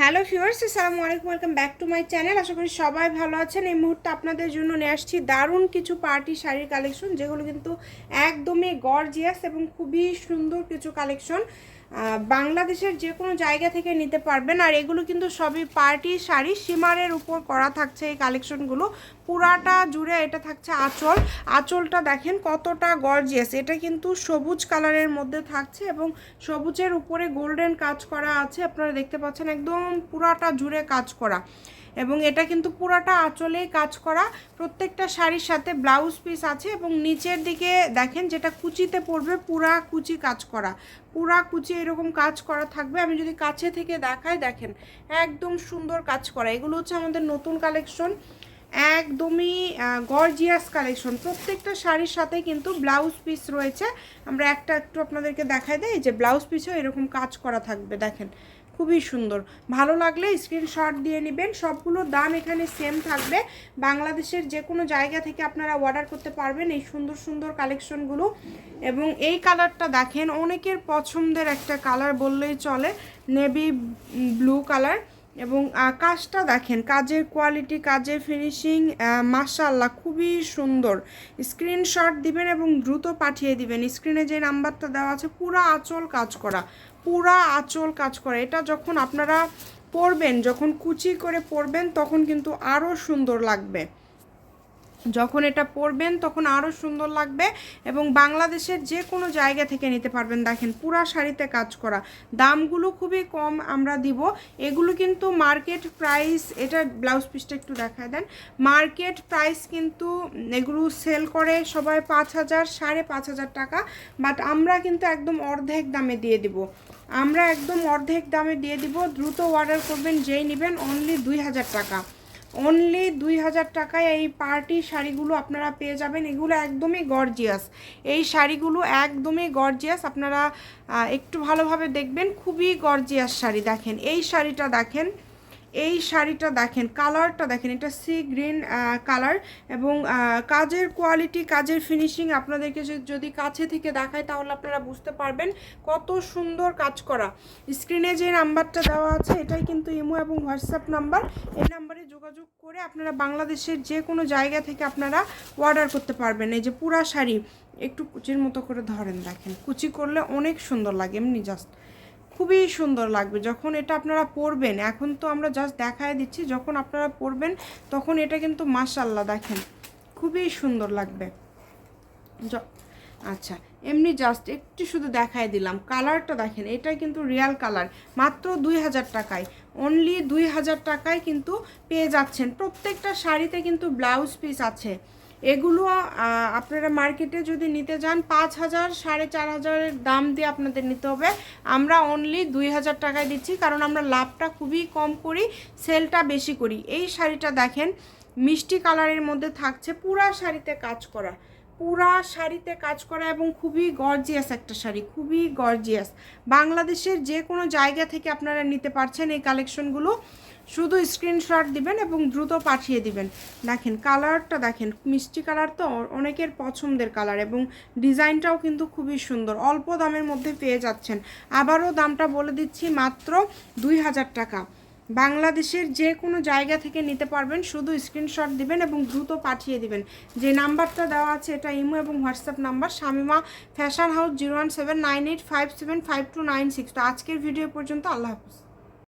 Hello viewers, আসসালামু আলাইকুম, welcome back to my channel. আশা করি সবাই ভালো আছেন। এই মুহূর্তে আপনাদের জন্য নিয়ে আসছি দারুণ কিছু পার্টি শাড়ির কালেকশন, যেগুলো কিন্তু একদমই গর্জিয়াস এবং খুবই সুন্দর কিছু কালেকশন। বাংলাদেশের যে কোনো জায়গা থেকে নিতে পারবেন। আর এগুলো কিন্তু সবই পার্টি শাড়ি, সীমারের উপর করা থাকছে এই কালেকশনগুলো। পুরাটা জুড়ে এটা থাকছে আঁচল। আঁচলটা দেখেন কতটা গর্জিয়াস এটা কিন্তু সবুজ কালারের মধ্যে থাকছে এবং সবুজের উপরে গোল্ডেন কাজ করা আছে। আপনারা দেখতে পাচ্ছেন একদম পুরাটা জুড়ে কাজ করা। এবং এটা কিন্তু পুরাটা আঁচলেই কাজ করা। প্রত্যেকটা শাড়ির সাথে ব্লাউজ পিস আছে এবং নিচের দিকে দেখেন যেটা কুচিতে পড়বে, পুরা কুচি কাজ করা। পুরা কুচি এরকম কাজ করা থাকবে। আমি যদি কাছে থেকে দেখাই, দেখেন একদম সুন্দর কাজ করা। এগুলো হচ্ছে আমাদের নতুন কালেকশন। একদমই গর্জিয়াস কালেকশন। প্রত্যেকটা শাড়ির সাথে কিন্তু ব্লাউজ পিস রয়েছে। আমরা একটা একটু আপনাদেরকে দেখাই দেয় যে ব্লাউজ পিসও এরকম কাজ করা থাকবে, দেখেন। খুবই সুন্দর। ভালো লাগলে স্ক্রিনশট দিয়ে নেবেন। সবগুলো দাম এখানে সেম থাকবে। বাংলাদেশের যে কোনো জায়গা থেকে আপনারা অর্ডার করতে পারবেন এই সুন্দর সুন্দর কালেকশনগুলো এবং এই কালারটা দেখেন, অনেকের পছন্দের একটা কালার বললেই চলে নেভি ব্লু কালার এবং কাজটা দেখেন, কাজের কোয়ালিটি কাজের ফিনিশিং মাশাল্লাহ খুবই সুন্দর। স্ক্রিনশট দিবেন এবং দ্রুত পাঠিয়ে দিবেন। স্ক্রিনে যে নাম্বারটা দেওয়া আছে, পুরো আঁচল কাজ করা। পুরা আঁচল কাজ করে। এটা যখন আপনারা পরবেন, যখন কুচি করে পরবেন, তখন কিন্তু আরও সুন্দর লাগবে। যখন এটা পরবেন তখন আরও সুন্দর লাগবে এবং বাংলাদেশের যে কোনো জায়গা থেকে নিতে পারবেন। দেখেন, পুরা শাড়িতে কাজ করা। দামগুলো খুবই কম আমরা দিব। এগুলো কিন্তু মার্কেট প্রাইস এটা ব্লাউজ পিসটা একটু দেখায় দেন। মার্কেট প্রাইস কিন্তু এগুলো সেল করে সবাই পাঁচ হাজার, সাড়ে পাঁচ হাজার টাকা। বাট আমরা কিন্তু একদম অর্ধেক দামে দিয়ে দিব। আমরা একদম অর্ধেক দামে দিয়ে দিব। দ্রুত অর্ডার করবেন, যেই নেবেন অনলি দুই হাজার টাকা। অনলি দুই হাজার টাকায় এই পার্টি শাড়িগুলো আপনারা পেয়ে যাবেন। এগুলো একদমই গর্জিয়াস এই শাড়িগুলো একদমই গর্জিয়াস আপনারা একটু ভালোভাবে দেখবেন। খুবই গর্জিয়াস শাড়ি দেখেন। এই শাড়িটা দেখেন। এই শাড়িটা দেখেন, কালারটা দেখেন, এটা সি গ্রিন কালার এবং কাজের কোয়ালিটি, কাজের ফিনিশিং আপনাদেরকে যদি কাছে থেকে দেখায় তাহলে আপনারা বুঝতে পারবেন কত সুন্দর কাজ করা। স্ক্রিনে যে নাম্বারটা দেওয়া আছে, এটাই কিন্তু ইমো এবং হোয়াটসঅ্যাপ নাম্বার। এই নাম্বারে যোগাযোগ করে আপনারা বাংলাদেশের যে কোনো জায়গা থেকে আপনারা অর্ডার করতে পারবেন। এই যে পুরা শাড়ি, একটু কুচির মতো করে ধরেন দেখেন। কুচি করলে অনেক সুন্দর লাগে, এমনি জাস্ট খুবই সুন্দর লাগবে। যখন এটা আপনারা পরবেন, এখন তো আমরা জাস্ট দেখায় দিচ্ছি, যখন আপনারা পরবেন, তখন এটা কিন্তু মাসাল্লাহ দেখেন, খুবই সুন্দর লাগবে। আচ্ছা এমনি জাস্ট একটু শুধু দেখায় দিলাম কালারটা দেখেন, এটা কিন্তু রিয়াল কালার মাত্র দুই হাজার টাকায় অনলি দুই হাজার টাকায় কিন্তু পেয়ে যাচ্ছেন, প্রত্যেকটা শাড়িতে কিন্তু ব্লাউজ পিস আছে। এগুলো আপনারা মার্কেটে যদি নিতে যান, পাঁচ হাজার, সাড়ে চার হাজারের দাম দিয়ে আপনাদের নিতে হবে। আমরা অনলি দুই হাজার টাকায় দিচ্ছি, কারণ আমরা লাভটা খুবই কম করি সেলটা বেশি করি। এই শাড়িটা দেখেন, মিষ্টি কালারের মধ্যে থাকছে, পুরা শাড়িতে কাজ করা। পুরা শাড়িতে কাজ করা এবং খুবই গর্জিয়াস একটা শাড়ি, খুবই গর্জিয়াস বাংলাদেশের যে কোনো জায়গা থেকে আপনারা নিতে পারছেন এই কালেকশনগুলো, শুধু স্ক্রিনশট দিবেন এবং দ্রুত পাঠিয়ে দিবেন। দেখেন কালারটা দেখেন, মিষ্টি কালার তো অনেকের পছন্দের কালার এবং ডিজাইনটাও কিন্তু খুবই সুন্দর। অল্প দামের মধ্যে পেয়ে যাচ্ছেন। আবারও দামটা বলে দিচ্ছি মাত্র দুই হাজার টাকা। বাংলাদেশের যে কোনো জায়গা থেকে নিতে পারবেন। শুধু স্ক্রিনশট দিবেন এবং দ্রুত পাঠিয়ে দিবেন। যে নাম্বারটা দেওয়া আছে এটা ইমো এবং WhatsApp number. Shamima fashion house zero one seven nine eight five seven five two nine six. তো আজকের ভিডিও পর্যন্ত আল্লাহ হাফিজ।